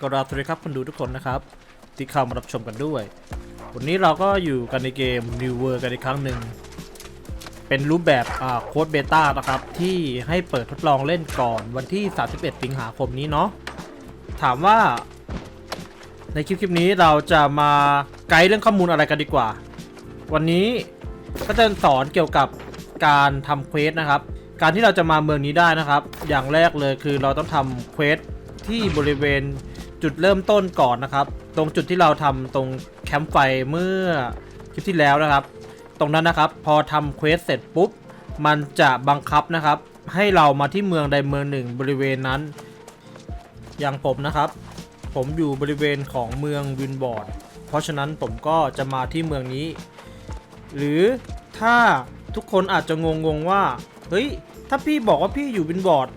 ก็ราบสวัสดีครับคนดูทุกคนนะครับ ที่เข้ามารับชมกันด้วย วันนี้เราก็อยู่กันในเกม New World กันอีกครั้งหนึ่ง เป็นรูปแบบโค้ดเบต้านะครับ ที่ให้เปิดทดลองเล่นก่อนวันที่ 31 สิงหาคมนี้เนาะถามว่า ในคลิปคลิปนี้เราจะมาไกด์เรื่องข้อมูลอะไรกันดีกว่า วันนี้ก็จะสอนเกี่ยวกับการทำเควสนะครับ การที่เราจะมาเมืองนี้ได้นะครับ อย่างแรกเลยคือเราต้องทำเควสที่บริเวณ จุดเริ่มต้นก่อนนะครับ ตรงจุดที่เราทำตรงแคมป์ไฟเมื่อคลิปที่แล้วนะครับ ตรงนั้นนะครับพอทำเควสเสร็จปุ๊บ มันจะบังคับนะครับ ให้เรามาที่เมืองใดเมืองหนึ่งบริเวณนั้น อย่างผมนะครับ ผมอยู่บริเวณของเมืองวินบอร์ด เพราะฉะนั้นผมก็จะมาที่เมืองนี้ หรือถ้าทุกคนอาจจะงงๆว่า เฮ้ย ถ้าพี่บอกว่าพี่อยู่วินบอร์ด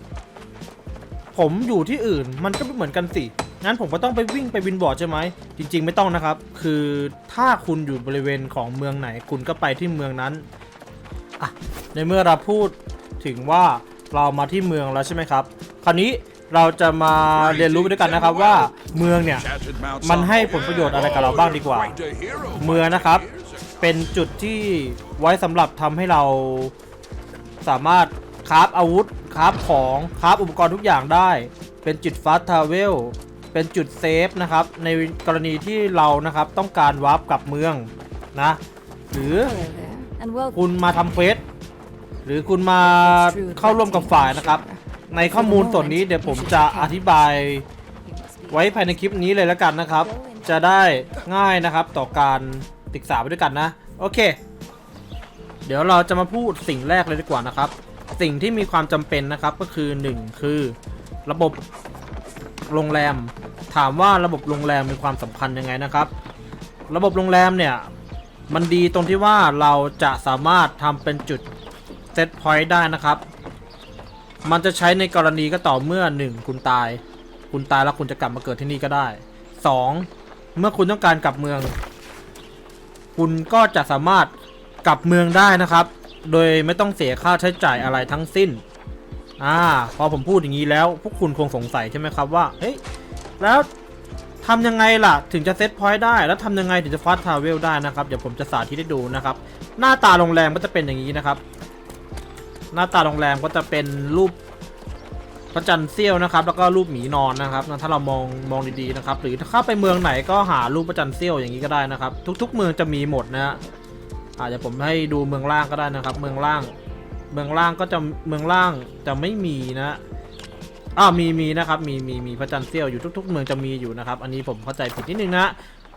ผมอยู่ที่อื่น มันก็ไม่เหมือนกันสิ งั้นผมก็ต้องไปวิ่งไปวินบอร์ดใช่ไหม จริง ๆ ไม่ต้องนะครับ คือถ้าคุณอยู่บริเวณของเมืองไหน คุณก็ไปที่เมืองนั้นอะในเมื่อเราพูดถึงว่าเรามาที่เมืองแล้วใช่ไหมครับ คราวนี้เราจะมาเรียนรู้ไปด้วยกันนะครับว่าเมืองเนี่ยมันให้ผลประโยชน์อะไรกับเราบ้างดีกว่า เมืองนะครับ เป็นจุดที่ไว้สำหรับทำให้เราสามารถคราฟอาวุธคราฟของคราฟอุปกรณ์ทุกอย่างได้ เป็นจุดฟาสทาเวล เป็นจุดเซฟนะครับ ในกรณีที่เรานะครับต้องการวาร์ปกลับเมืองนะ หรือ Hello there, and welcome คุณมาทำเควสหรือคุณมาเข้าร่วมกับฝ่ายนะครับ ในข้อมูลส่วนนี้เดี๋ยวผมจะอธิบายไว้ภายในคลิปนี้เลยแล้วกันนะครับ จะได้ง่ายนะครับต่อการศึกษาไปด้วยกันนะ โอเค เดี๋ยวเราจะมาพูดสิ่งแรกเลยดีกว่านะครับ สิ่งที่มีความจำเป็นนะครับก็คือ 1 คือระบบโรงแรม ถามว่าระบบโรงแรมมีความสำคัญยังไงนะครับ ระบบโรงแรมเนี่ย มันดีตรงที่ว่าเราจะสามารถทำเป็นจุดเซตพอยต์ได้นะครับ มันจะใช้ในกรณีก็ต่อเมื่อ 1 คุณตาย คุณตายแล้วคุณจะกลับมาเกิดที่นี่ก็ได้ 2. เมื่อคุณต้องการกลับเมือง คุณก็จะสามารถกลับเมืองได้นะครับ โดยไม่ต้องเสียค่าใช้จ่ายอะไรทั้งสิ้นอ่าพอผมพูดอย่างนี้แล้ว พวกคุณคงสงสัยใช่ไหมครับว่า เฮ้ย แล้วทำยังไงล่ะ ถึงจะเซตพอยต์ได้ แล้วทำยังไงถึงจะฟาสทราเวลได้นะครับ เดี๋ยวผมจะสาธิตให้ดูนะครับ หน้าตาโรงแรมก็จะเป็นอย่างนี้นะครับ หน้าตาโรงแรมก็จะเป็นรูปพระจันทร์เสี้ยวนะครับ แล้วก็รูปหมีนอนนะครับ ถ้าเรามองมองดีๆนะครับ หรือถ้าเข้าไปเมืองไหนก็หารูปพระจันทร์เสี้ยวอย่างนี้ก็ได้นะครับ ทุก ๆ เมืองจะมีหมดนะฮะอาจจะผมให้ดูเมืองล่างก็ได้นะครับ เมืองล่าง เมืองล่างก็จะเมืองล่างจะไม่มีนะ อ้ามีมีนะครับมีมีมีพระจันทร์เสี้ยวอยู่ทุก ๆ เมืองจะมีอยู่นะครับ อันนี้ผมเข้าใจผิดนิดนึงนะ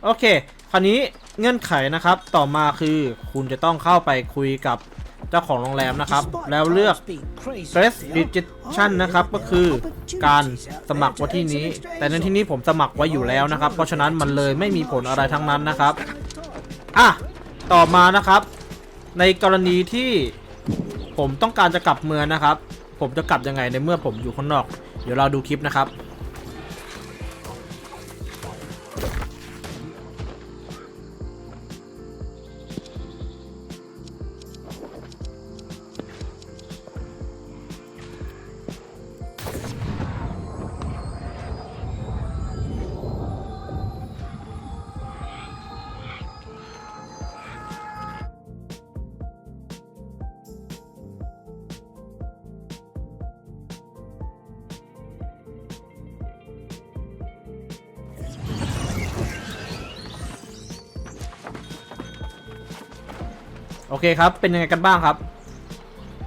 โอเค คราวนี้เงื่อนไขนะครับต่อมาคือคุณจะต้องเข้าไปคุยกับเจ้าของโรงแรมนะครับ แล้วเลือก Press Rejection นะครับ ก็คือการสมัครไว้ที่นี้ แต่ในที่นี้ผมสมัครไว้อยู่แล้วนะครับ เพราะฉะนั้นมันเลยไม่มีผลอะไรทั้งนั้นนะครับอะต่อมานะครับ ในกรณีที่ผมต้องการจะกลับเมืองนะครับ ผมจะกลับยังไงในเมื่อผมอยู่ข้างนอก เดี๋ยวเราดูคลิปนะครับ เคครับ เป็นยังไงกันบ้างครับ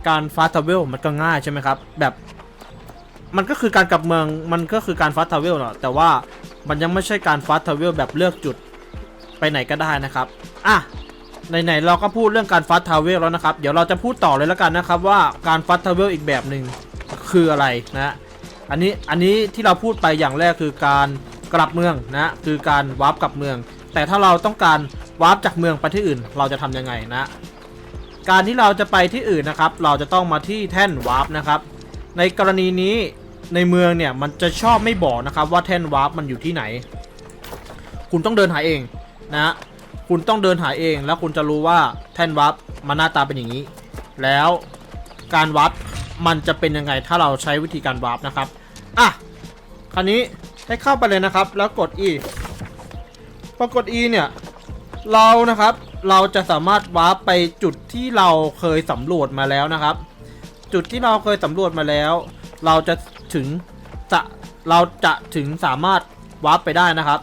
การฟาสทเวลมันก็ง่ายใช่ไหมครับ แบบ มันก็คือการกลับเมืองมันก็คือการฟาสทเวลเนาะแต่ว่ามันยังไม่ใช่การฟาสทเวลแบบเลือกจุดไปไหนก็ได้นะครับอะไหนๆเราก็พูดเรื่องการฟาสทาวเวลแล้วนะครับ เดี๋ยวเราจะพูดต่อเลยแล้วกันนะครับว่าการฟาสทาวเวลอีกแบบหนึ่งคืออะไรนะอันนี้อันนี้ที่เราพูดไปอย่างแรกคือการกลับเมืองนะคือการวาร์ปกลับเมือง แต่ถ้าเราต้องการวาร์ปจากเมืองไปที่อื่น เราจะทำยังไงนะ การที่เราจะไปที่อื่นนะครับ เราจะต้องมาที่แท่นวาร์ปนะครับ ในกรณีนี้ในเมืองเนี่ยมันจะชอบไม่บอกนะครับว่าแท่นวาร์ปมันอยู่ที่ไหน คุณต้องเดินหาเองนะฮะคุณต้องเดินหาเอง แล้วคุณจะรู้ว่าแท่นวาร์ปมันหน้าตาเป็นอย่างนี้ แล้วการวาร์ปมันจะเป็นยังไงถ้าเราใช้วิธีการวาร์ปนะครับอะคราวนี้ให้เข้าไปเลยนะครับ แล้วกด E พอกด E เนี่ยเรานะครับ เราจะสามารถวาร์ปไปจุดที่เราเคยสำรวจมาแล้วนะครับ จุดที่เราเคยสำรวจมาแล้ว เราจะถึงจะเราจะถึงสามารถวาร์ปไปได้นะครับ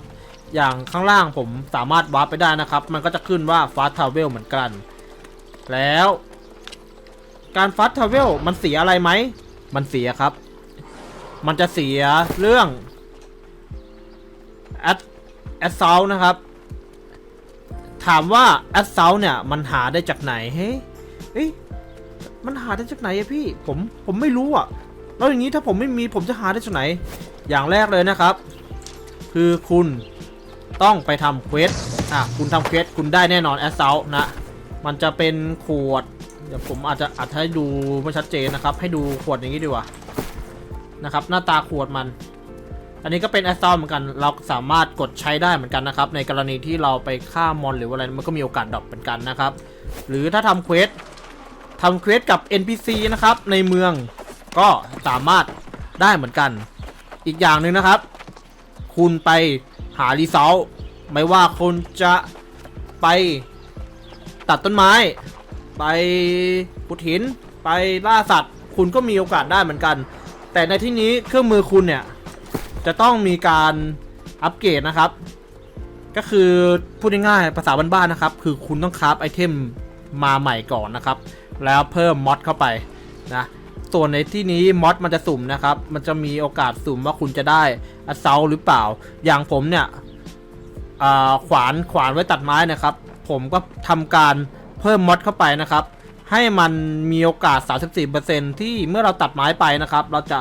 อย่างข้างล่างผมสามารถวาร์ปไปได้นะครับ มันก็จะขึ้นว่า fast travel เหมือนกัน แล้ว การ fast travel มันเสียอะไรไหม มันเสียครับ มันจะเสียเรื่อง at assault นะครับ ถามว่า assault เนี่ย มันหาได้จากไหนเฮ้ยเอ้ยมันหาได้จากไหนอะพี่ ผมผมไม่รู้อะแล้วอย่างนี้ถ้าผมไม่มีผมจะหาได้จากไหน อย่างแรกเลยนะครับ คือคุณต้องไปทำเควสอะคุณทำเควสคุณได้แน่นอน assault นะ มันจะเป็นขวด เดี๋ยวผมอาจจะอาจจะให้ดูไม่ชัดเจนนะครับ ให้ดูขวดอย่างนี้ดีกว่านะครับ หน้าตาขวดมัน อันนี้ก็เป็นแอสซอลเหมือนกัน เราสามารถกดใช้ได้เหมือนกันนะครับ ในกรณีที่เราไปฆ่ามอนหรือว่าอะไร มันก็มีโอกาสดรอปเหมือนกันนะครับ หรือถ้าทำเควสทำเควสกับ NPC นะครับ ในเมืองก็สามารถได้เหมือนกัน อีกอย่างหนึ่งนะครับ คุณไปหารีเซลไม่ว่าคุณจะไปตัดต้นไม้ ไปขุดหิน ไปล่าสัตว์ คุณก็มีโอกาสได้เหมือนกัน แต่ในที่นี้เครื่องมือคุณเนี่ย จะต้องมีการอัปเกรดนะครับ ก็คือพูดง่ายๆภาษาบ้านๆนะครับ คือคุณต้องคราฟไอเทมมาใหม่ก่อนนะครับ แล้วเพิ่มมอดเข้าไปนะส่วนในที่นี้มอดมันจะสุ่มนะครับ มันจะมีโอกาสสุ่มว่าคุณจะได้อัสเซาหรือเปล่า อย่างผมเนี่ยขวานขวานไว้ตัดไม้นะครับ ผมก็ทำการเพิ่มมอดเข้าไปนะครับ ให้มันมีโอกาส 34%ที่เมื่อเราตัดไม้ไปนะครับ เราจะ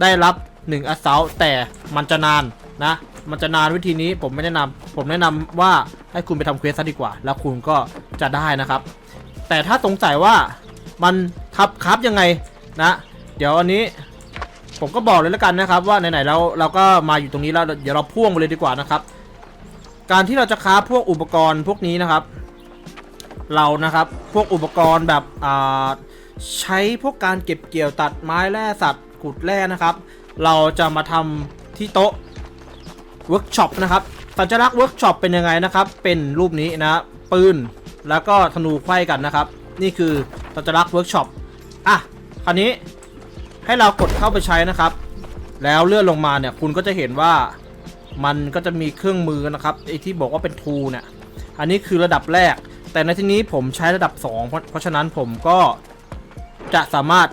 ได้รับ 1 a s s a u l t แต่มันจะนานนะ มันจะนานวิธีนี้ผมไม่แนะนำผมแนะนำว่าให้คุณไปทำเควสซะดีกว่า แล้วคุณก็จะได้นะครับ แต่ถ้าสงสัยว่ามันทับครับยังไงนะ เดี๋ยวอันนี้ผมก็บอกเลยแล้วกันนะครับ ว่าไหนๆเราเราก็มาอยู่ตรงนี้แล้วเดี๋ยวเราพ่วงไปเลยดีกว่านะครับ การที่เราจะค้าพวกอุปกรณ์พวกนี้นะครับ เรานะครับพวกอุปกรณ์แบบใช้พวกการเก็บเกี่ยวตัดไม้แร่สัตว์ขุดแร่นะครับ เราจะมาทำที่โต๊ะเวิร์กช็อปนะครับสัญลักษณ์เวิร์กช็อปเป็นยังไงนะครับ เป็นรูปนี้นะปืนแล้วก็ธนูไขว้กันนะครับ นี่คือสัญลักษณ์เวิร์กช็อปอะคราวนี้ให้เรากดเข้าไปใช้นะครับ แล้วเลื่อนลงมาเนี่ยคุณก็จะเห็นว่ามันก็จะมีเครื่องมือนะครับไอที่บอกว่าเป็นทูเนี่ยอันนี้คือระดับแรก แต่ในที่นี้ผมใช้ระดับ 2 เพราะเพราะฉะนั้นผมก็จะสามารถ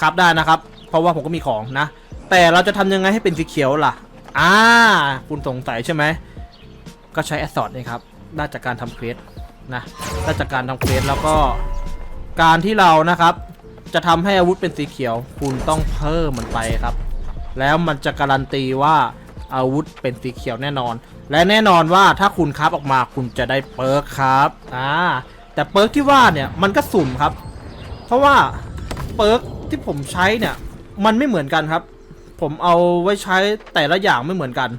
คราฟได้นะครับ เพราะว่าผมก็มีของนะ แต่เราจะทำยังไงให้เป็นสีเขียวล่ะ อ่า คุณสงสัยใช่ไหม ก็ใช้แอสซอดนี่ครับ ได้จากการทำเควสนะ ได้จากการทำเควสแล้วก็การที่เรานะครับ จะทำให้อาวุธเป็นสีเขียว คุณต้องเพิ่มมันไปครับ แล้วมันจะการันตีว่าอาวุธเป็นสีเขียวแน่นอน และแน่นอนว่าถ้าคุณครับออกมาคุณจะได้เปิร์กครับอ่าแต่เปิร์กที่ว่าเนี่ยมันก็สุ่มครับ เพราะว่าเปิร์กที่ผมใช้เนี่ยมันไม่เหมือนกันครับ ผมเอาไว้ใช้แต่ละอย่างไม่เหมือนกัน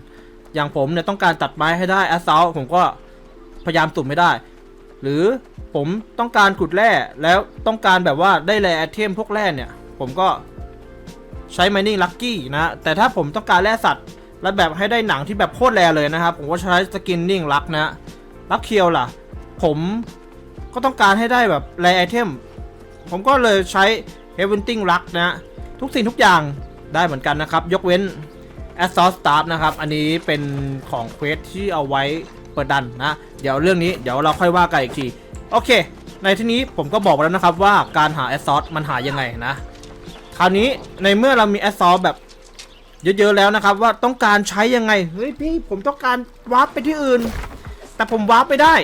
อย่างผมเนี่ยต้องการตัดไม้ให้ได้แอสซลผมก็พยายามสุ่มไม่ได้ หรือผมต้องการขุดแร่แล้วต้องการแบบว่าได้แร่ไอเทมพวกแร่เนี่ย ผมก็ใช้ mining lucky นะแต่ถ้าผมต้องการแร่สัตว์และแบบให้ได้หนังที่แบบโคตรแรเลยนะครับ ผมก็ใช้สกินนิ่งลักนะลักเคียวล่ะ ผมก็ต้องการให้ได้แบบแรไอเทม ผมก็เลยใช้ h e a v e n t i n g Luck นะ ทุกสิ่งทุกอย่าง ได้เหมือนกันนะครับ ยกเว้น a s s a u l t Staff นะครับ อันนี้เป็นของเควสที่เอาไว้เปิดดันนะ เดี๋ยวเรื่องนี้เดี๋ยวเราค่อยว่ากันอีกที โอเค ในที่นี้ผมก็บอกไปแล้วนะครับว่าการหา a s s a u l t มันหายังไงนะ คราวนี้ในเมื่อเรามี a s s a u l t แบบเยอะๆแล้วนะครับ ว่าต้องการใช้ยังไง เฮ้ยพี่ผมต้องการวาร์ปไปที่อื่น แต่ผมวาร์ปไม่ได้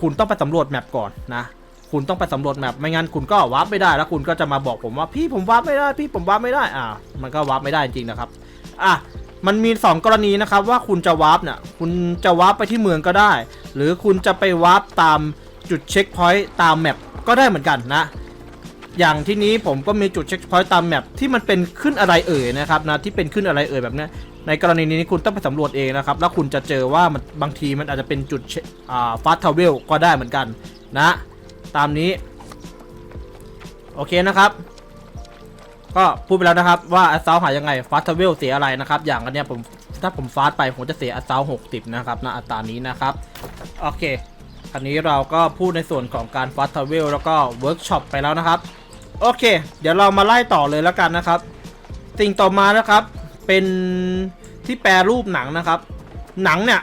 คุณต้องไปสำรวจแมปก่อนนะ คุณต้องไปสำรวจแมปไม่งั้นคุณก็วาร์ปไม่ได้แล้วคุณก็จะมาบอกผมว่าพี่ผมวาร์ปไม่ได้พี่ผมวาร์ปไม่ได้อ่ามันก็วาร์ปไม่ได้จริงๆนะครับอะมันมี 2 กรณีนะครับว่าคุณจะวาร์ปเนี่ยคุณจะวาร์ปไปที่เมืองก็ได้ หรือคุณจะไปวาร์ปตามจุดเช็คพอยต์ตามแมปก็ได้เหมือนกันนะ อย่างที่นี้ผมก็มีจุดเช็คพอยต์ตามแมปที่มันเป็นขึ้นอะไรเอ่ยนะครับนะที่เป็นขึ้นอะไรเอ่ยแบบเนี้ยในกรณีนี้คุณต้องไปสำรวจเองนะครับ แล้วคุณจะเจอว่ามันบางทีมันอาจจะเป็นจุดฟาสทาวเวลก็ได้เหมือนกันนะ ตามนี้ โอเคนะครับ ก็พูดไปแล้วนะครับ ว่าอัซาวหายังไงฟาสเวลเสียอะไรนะครับ อย่างอันเนี้ยผมถ้าผมฟาสไปผมจะเสียอัซาวหกสิบนะครับณอัตรานี้นะครับ โอเค อันนี้เราก็พูดในส่วนของการฟาสเวลแล้วก็เวิร์กช็อปไปแล้วนะครับ โอเค เดี๋ยวเรามาไล่ต่อเลยแล้วกันนะครับ สิ่งต่อมานะครับ เป็นที่แปรรูปหนังนะครับ หนังเนี่ย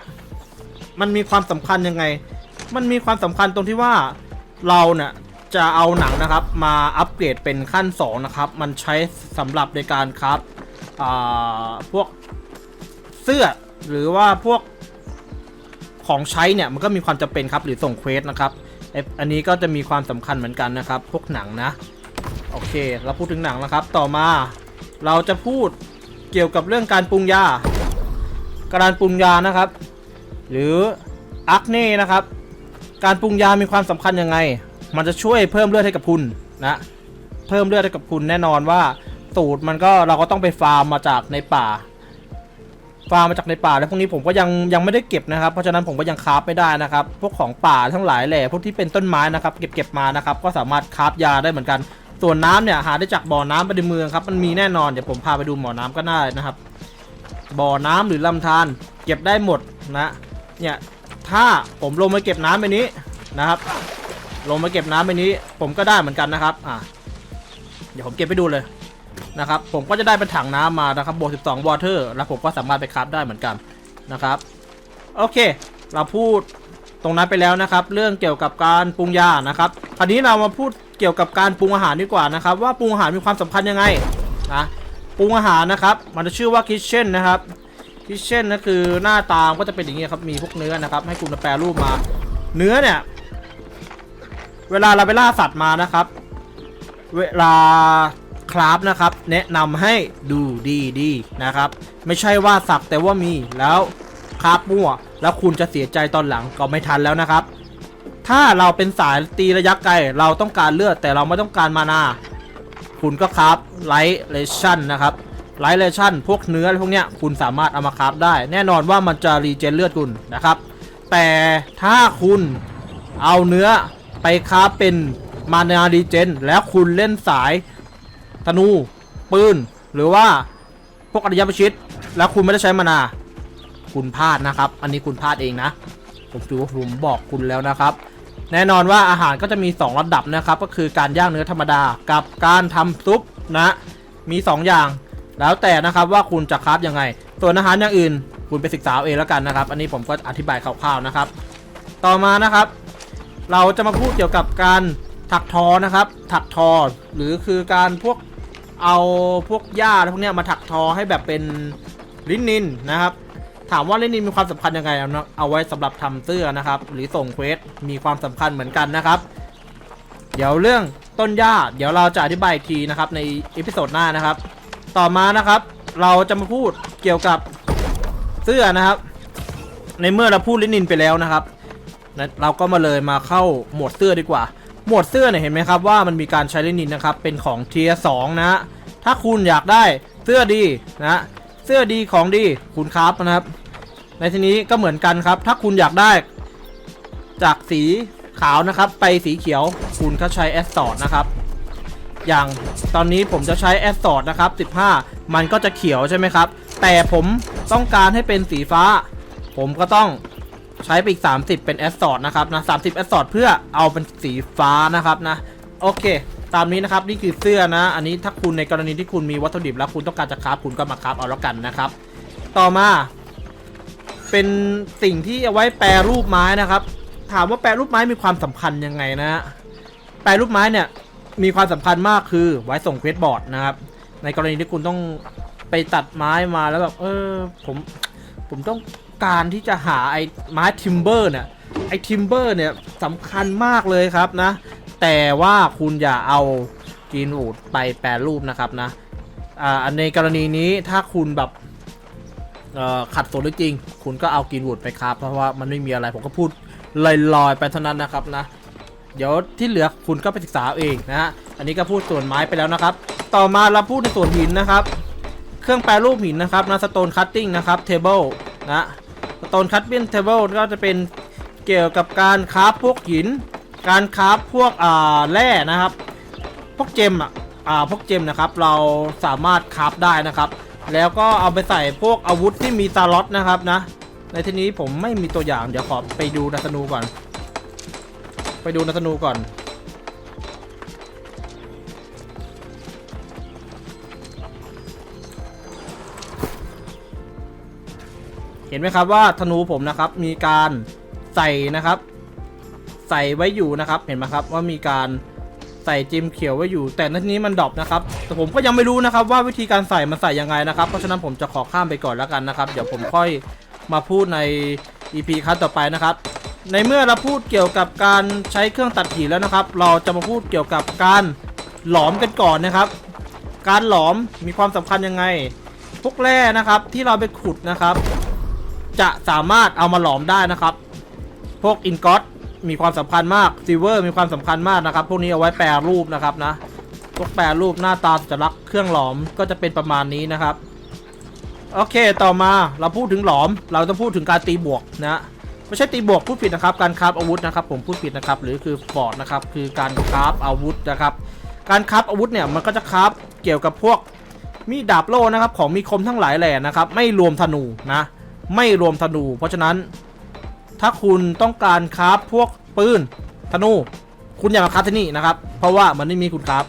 มันมีความสำคัญยังไง มันมีความสำคัญตรงที่ว่า เราเนี่ยจะเอาหนังนะครับมาอัปเกรดเป็นขั้น 2 นะครับ มันใช้สำหรับในการครับพวกเสื้อหรือว่าพวกของใช้เนี่ยมันก็มีความจำเป็นครับหรือส่งเควสนะครับไออันนี้ก็จะมีความสำคัญเหมือนกันนะครับ พวกหนังนะ โอเค เราพูดถึงหนังนะครับ ต่อมาเราจะพูดเกี่ยวกับเรื่องการปรุงยาการปรุงยานะครับ หรืออักเน่นะครับ การปรุงยามีความสำคัญยังไง มันจะช่วยเพิ่มเลือดให้กับคุณนะ เพิ่มเลือดให้กับคุณแน่นอนว่าสูตรมันก็เราก็ต้องไปฟาร์มมาจากในป่า ฟาร์มมาจากในป่าแล้วพวกนี้ผมก็ยังยังไม่ได้เก็บนะครับ เพราะฉะนั้นผมก็ยังคราฟไม่ได้นะครับ พวกของป่าทั้งหลายแหล่พวกที่เป็นต้นไม้นะครับ เก็บเก็บมานะครับ ก็สามารถคราฟยาได้เหมือนกัน ส่วนน้ำเนี่ยหาได้จากบ่อน้ำไปในเมืองครับ มันมีแน่นอน เดี๋ยวผมพาไปดูบ่อน้ำก็ได้นะครับ บ่อน้ำหรือลำธารเก็บได้หมดนะ เนี่ย ถ้าผมลงมาเก็บน้ำไปนี้นะครับ ลงมาเก็บน้ำไปนี้ ผมก็ได้เหมือนกันนะครับ อะเดี๋ยวผมเก็บไปดูเลยนะครับ ผมก็จะได้เป็นถังน้ำมานะครับบวก12 water แล้วผมก็สามารถไปคราฟได้เหมือนกันนะครับ โอเค เราพูดตรงนั้นไปแล้วนะครับ เรื่องเกี่ยวกับการปรุงยานะครับคราวนี้เรามาพูดเกี่ยวกับการปรุงอาหารดีกว่านะครับ ว่าปรุงอาหารมีความสำคัญยังไงนะปรุงอาหารนะครับ มันจะชื่อว่า kitchen นะครับ คิเช่นก็คือหน้าตามก็จะเป็นอย่างนี้ครับมีพวกเนื้อนะครับ ให้คุณมาแปรรูปมา เนื้อเนี่ย เวลาเราไปล่าสัตว์มานะครับ เวลาคราฟนะครับ แนะนำให้ดูดีดีๆนะครับ ไม่ใช่ว่าสักแต่ว่ามีแล้วคราฟมั่ว แล้วคุณจะเสียใจตอนหลังก็ไม่ทันแล้วนะครับ ถ้าเราเป็นสายตีระยะไกลเราต้องการเลือดแต่เราไม่ต้องการมานาคุณก็คราฟไลท์เลชั่นนะครับ ไลท์เลชั่นพวกเนื้ออะไรพวกเนี้ยคุณสามารถเอามาคราฟได้ แน่นอนว่ามันจะรีเจนเลือดคุณนะครับ แต่ถ้าคุณเอาเนื้อไปคราฟเป็นมานารีเจนแล้วคุณเล่นสายธนูปืน หรือว่าพวกอริยประชิดแล้วคุณไม่ได้ใช้มานา คุณพลาดนะครับ อันนี้คุณพลาดเองนะ ผมถือว่าผมบอกคุณแล้วนะครับแน่นอนว่าอาหารก็จะมี 2 ระดับนะครับ ก็คือการย่างเนื้อธรรมดากับการทำซุปนะ มี 2 อย่าง แล้วแต่นะครับว่าคุณจะคราฟยังไง ส่วนอาหารอย่างอื่น คุณไปศึกษาเองแล้วกันนะครับ อันนี้ผมก็อธิบายคร่าวๆนะครับ ต่อมานะครับ เราจะมาพูดเกี่ยวกับการถักทอนะครับ ถักทอ หรือคือการพวกเอาพวกหญ้าพวกเนี้ยมาถักทอให้แบบเป็นลินินนะครับถามว่าลินินมีความสำคัญยังไงเอาเอาไว้สำหรับทำเสื้อนะครับ หรือส่งเควสมีความสำคัญเหมือนกันนะครับ เดี๋ยวเรื่องต้นหญ้า เดี๋ยวเราจะอธิบายอีกทีนะครับในอีพิโซดหน้านะครับ ต่อมานะครับ เราจะมาพูดเกี่ยวกับเสื้อนะครับ ในเมื่อเราพูดลินินไปแล้วนะครับนะเราก็มาเลยมาเข้าหมวดเสื้อดีกว่า หมวดเสื้อเนี่ยเห็นไหมครับว่ามันมีการใช้ลินินนะครับ เป็นของเทียสองนะฮะถ้าคุณอยากได้เสื้อดีนะเสื้อดีของดีคุณครับนะครับ ในทีนี้ก็เหมือนกันครับ ถ้าคุณอยากได้ จากสีขาวนะครับ ไปสีเขียวคุณก็ใช้แอสซอร์นะครับ อย่างตอนนี้ผมจะใช้แอสซอร์นะครับ 15 มันก็จะเขียวใช่ไหมครับ แต่ผมต้องการให้เป็นสีฟ้า ผมก็ต้องใช้ไปอีก 30 เป็นแอสซอร์นะครับนะ30แอสซอร์เพื่อเอาเป็นสีฟ้านะครับนะ โอเค ตามนี้นะครับนี่คือเสื้อนะ อันนี้ถ้าคุณในกรณีที่คุณมีวัตถุดิบแล้วคุณต้องการจะคราฟคุณก็มาคราฟเอาแล้วกันนะครับ ต่อมา เป็นสิ่งที่เอาไว้แปรรูปไม้นะครับ ถามว่าแปรรูปไม้มีความสำคัญยังไงนะฮะแปรรูปไม้เนี่ย มีความสำคัญมากคือไว้ส่งเควสบอร์ดนะครับ ในกรณีที่คุณต้องไปตัดไม้มาแล้วแบบเออผมผมต้องการที่จะหาไอ้ไม้ทิมเบอร์เนี่ยไอ้ทิมเบอร์เนี่ยสำคัญมากเลยครับนะ แต่ว่าคุณอย่าเอากีนวูดไปแปรรูปนะครับนะอ่าในกรณีนี้ถ้าคุณแบบขัดสนหรือจริง คุณก็เอากรีนวูดไปครับ เพราะว่ามันไม่มีอะไรผมก็พูดลอยๆไปเท่านั้นนะครับนะ เดี๋ยวที่เหลือคุณก็ไปศึกษาเองนะฮะ อันนี้ก็พูดส่วนไม้ไปแล้วนะครับ ต่อมาเราพูดในส่วนหินนะครับ เครื่องแปรรูปหินนะครับนะสโตนคัตติ้งนะครับเทเบิลนะสโตนคัตติ้งเทเบิลก็จะเป็นเกี่ยวกับการคราฟพวกหิน การคราฟพวกอ่าแร่นะครับ พวกเจมอะอ่าพวกเจมนะครับ เราสามารถคราฟได้นะครับ แล้วก็เอาไปใส่พวกอาวุธที่มีสล็อตนะครับนะ ในที่นี้ผมไม่มีตัวอย่างเดี๋ยวขอไปดูนัตนูก่อน ไปดูนัตนูก่อน เห็นไหมครับว่าธนูผมนะครับ มีการใส่นะครับ ใส่ไว้อยู่นะครับ เห็นไหมครับว่ามีการใส่จิมเขียวไว้อยู่ แต่นที่นี้มันดรอปนะครับ แต่ผมก็ยังไม่รู้นะครับว่าวิธีการใส่มันใส่ยังไงนะครับ เพราะฉะนั้นผมจะขอข้ามไปก่อนแล้วกันนะครับ เดี๋ยวผมค่อยมาพูดใน EP ครั้งต่อไปนะครับ ในเมื่อเราพูดเกี่ยวกับการใช้เครื่องตัดหินแล้วนะครับ เราจะมาพูดเกี่ยวกับการหลอมกันก่อนนะครับ การหลอมมีความสำคัญยังไง พวกแร่นะครับที่เราไปขุดนะครับ จะสามารถเอามาหลอมได้นะครับ พวกอินกอตมีความสำคัญมากซิเวอร์มีความสำคัญมากนะครับ พวกนี้เอาไว้แปรรูปนะครับนะ พวกแปรรูปหน้าตาสัญลักษณ์เครื่องหลอมก็จะเป็นประมาณนี้นะครับ โอเค ต่อมาเราพูดถึงหลอม เราจะพูดถึงการตีบวกนะ ไม่ใช่ตีบวกพูดผิดนะครับ การคราฟอาวุธนะครับ ผมพูดผิดนะครับ หรือคือฟอร์ดนะครับ คือการคราฟอาวุธนะครับ การคราฟอาวุธเนี่ยมันก็จะคราฟเกี่ยวกับพวกมีดดาบโล่นะครับ ของมีคมทั้งหลายแหล่นะครับ ไม่รวมธนูนะ ไม่รวมธนู เพราะฉะนั้น ถ้าคุณต้องการคราฟพวกปืนธนู คุณอย่ามาคราฟที่นี่นะครับ เพราะว่ามันไม่มีคุณคราฟ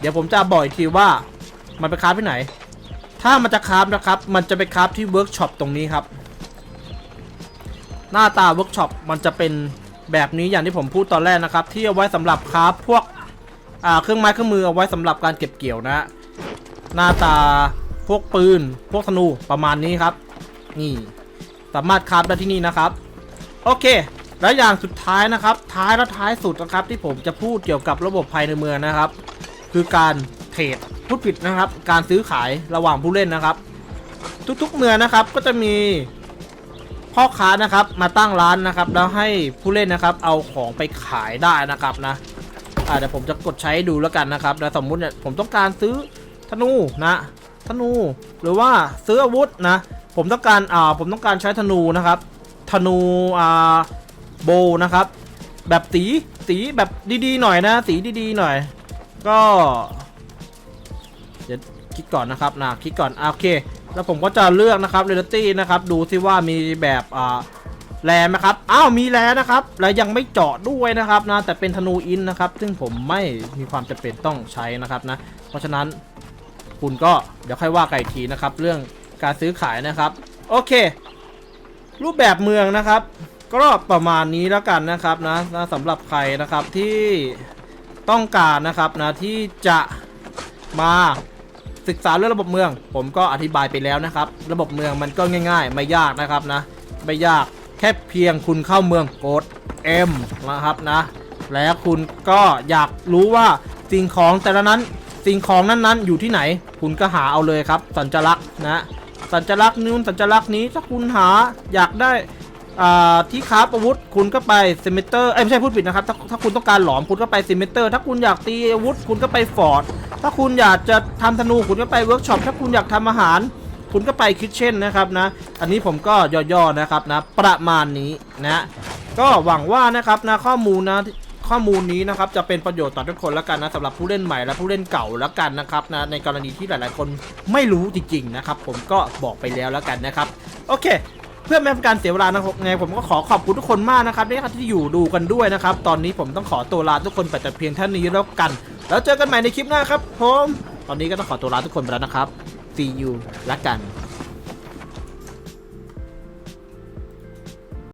เดี๋ยวผมจะบอกอีกทีว่ามันไปคราฟที่ไหน ถ้ามันจะคราฟนะครับ มันจะไปคราฟที่เวิร์กช็อปตรงนี้ครับ หน้าตาเวิร์กช็อปมันจะเป็นแบบนี้อย่างที่ผมพูดตอนแรกนะครับ ที่เอาไว้สำหรับคราฟพวกเครื่องไม้เครื่องมือเอาไว้สำหรับการเก็บเกี่ยวนะ หน้าตาพวกปืน พวกธนูประมาณนี้ครับ นี่สามารถคราฟได้ที่นี่นะครับ โอเค และอย่างสุดท้ายนะครับ ท้ายและท้ายสุดนะครับ ที่ผมจะพูดเกี่ยวกับระบบภายในเมืองนะครับ คือการเทรดพูดผิดนะครับ การซื้อขายระหว่างผู้เล่นนะครับ ทุกๆเมืองนะครับก็จะมี พ่อค้านะครับมาตั้งร้านนะครับ แล้วให้ผู้เล่นนะครับ เอาของไปขายได้นะครับนะอ่าเดี๋ยวผมจะกดใช้ดูแล้วกันนะครับแล้วสมมุติเนี่ยผมต้องการซื้อธนูนะธนู หรือว่าซื้ออาวุธนะ ผมต้องการอ่าผมต้องการใช้ธนูนะครับธนูอ่าโบนะครับ แบบสีสีแบบดีๆหน่อยนะ สีดีๆหน่อย ก็เดี๋ยวคิดก่อนนะครับนะคิดก่อนโอเค แล้วผมก็จะเลือกนะครับเร a ตี้นะครับดูซิว่ามีแบบอ่าแรไหมครับ อ้าว มีแรนะครับ แล้วยังไม่เจาะด้วยนะครับนะ แต่เป็นธนูอินนะครับ ซึ่งผมไม่มีความจำเป็นต้องใช้นะครับนะ เพราะฉะนั้นคุณก็เดี๋ยวค่อยว่ากันอีกทีนะครับ เรื่องการซื้อขายนะครับ โอเค รูปแบบเมืองนะครับ ก็ประมาณนี้แล้วกันนะครับนะนะสำหรับใครนะครับที่ต้องการนะครับนะที่จะมา ศึกษาเรื่องระบบเมือง ผมก็อธิบายไปแล้วนะครับ ระบบเมืองมันก็ง่าย ๆ ไม่ยากนะครับนะ ไม่ยากแค่เพียงคุณเข้าเมืองกด M นะครับนะ แล้วคุณก็อยากรู้ว่าสิ่งของแต่ละนั้นสิ่งของนั้นๆ อยู่ที่ไหน คุณก็หาเอาเลยครับ สัญลักษณ์นะ สัญลักษณ์นู้นสัญลักษณ์นี้ถ้าคุณหาอยากได้ ที่คราอาวุธคุณก็ไปเซมิเตอร์เอ้ไม่ใช่พูดผิดนะครับ ถ้าถ้าคุณต้องการหลอมคุณก็ไปเซมิเตอร์ถ้าคุณอยากตีอาวุธคุณก็ไปฟอร์ดถ้าคุณอยากจะทำธนูคุณก็ไปเวิร์กช็อปถ้าคุณอยากทำอาหาร คุณก็ไปคิทเช่นนะครับนะ อันนี้ผมก็ย่อๆนะครับนะ ประมาณนี้นะก็หวังว่านะครับนะข้อมูลนะข้อมูลนี้นะครับจะเป็นประโยชน์ต่อทุกคนแล้วกันนะสำหรับผู้เล่นใหม่และผู้เล่นเก่าแล้วกันนะครับนะในกรณีที่หลาย ๆ คนไม่รู้จริง ๆ นะครับ ผมก็บอกไปแล้วแล้วกันนะครับ โอเค เพื่อไม่ให้เป็นการเสียเวลานะครับไงผมก็ขอขอบคุณทุกคนมากนะครับที่ที่อยู่ดูกันด้วยนะครับ ตอนนี้ผมต้องขอตัวลาทุกคนไปแต่เพียงเท่านี้แล้วกัน แล้วเจอกันใหม่ในคลิปหน้าครับผม ตอนนี้ก็ต้องขอตัวลาทุกคนไปแล้วนะครับ see you ละกัน